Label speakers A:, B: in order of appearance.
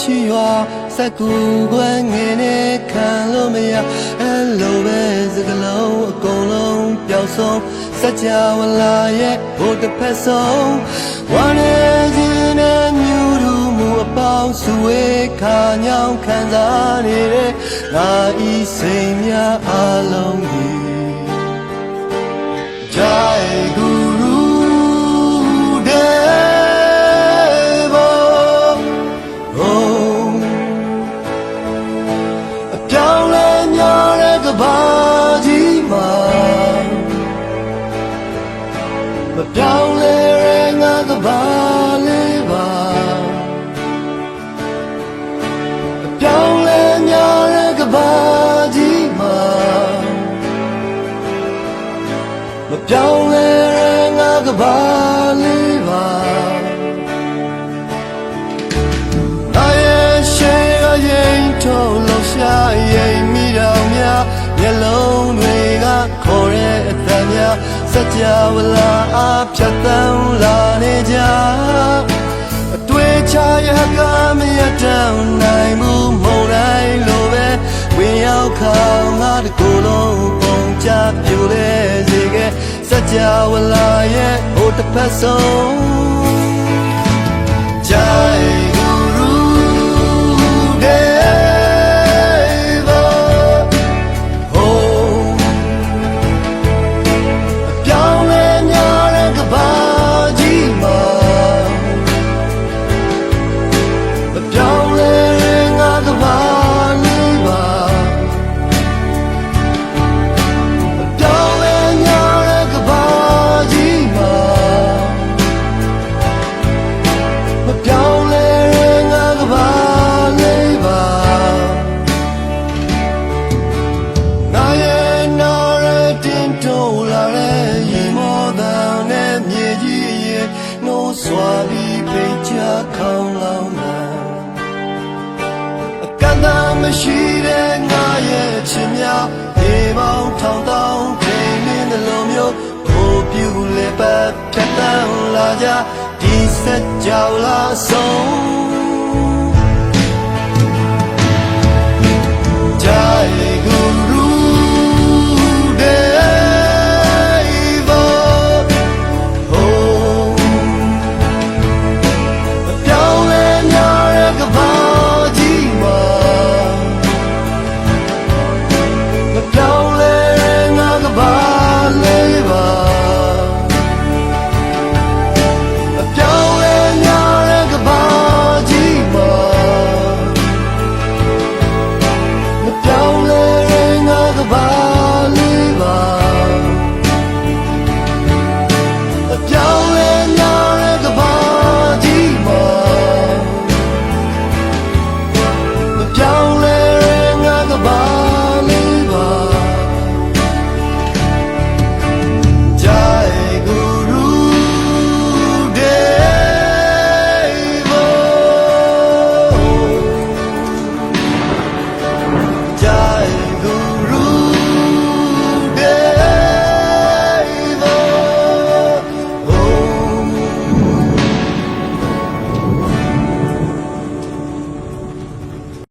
A: ရှိရွာစက်ကူကွယ်ငယ်နဲ့ခံလို့မရအဲ့လိုပဲစကလုံးအကုန်လုံးပျောက်ဆုံးစัจ java လာရဲ့ဘုတ်တစ်ဖက်ဆုံးဝမ်းနေခြင်းနဲ့မြူရူမှုအပေါင်းစုဝေးခါညောင်းခံစားနေတဲ့ငါဤစိတ်များအလုံးကြီး Jai Guru ပြောင်းလဲများတဲ့ကဘာကြီးမှာမပြောင်းလဲတဲ့ငါကဘာလေးပါအပြောင်းလဲများတဲ့ကဘာကြီးမှာမပြောင်းလဲတဲ့ငါကဘာ လို့ရှာရင်မိတော်များမျက်လုံးတွေကခေါ်တဲ့အတန်များစัจ java လာအဖြတ်တန်းလာနေကြအတွေ့ချရကမရတမ်းနိုင်မှုမုံတိုင်းလိုပဲဝင်ရောက်ခါငါတကူလုံးပုံချပြိုလဲစေခဲ့စัจ java လာရဲ့ဟိုတစ်ဖက်ဆုံး နှိုးဆွာပြီးဖိတ်ချခေါင်းလောင်းလာအကန့်အသတ်မရှိတဲ့ငါရဲ့ချစ်များဒီပေါင်းထောင်တောင်းချိန်နေလိုမျိုးကိုပြူလေပတ်ဖြတ်တန်းလာကြဒီစက်ကြောလာဆုံး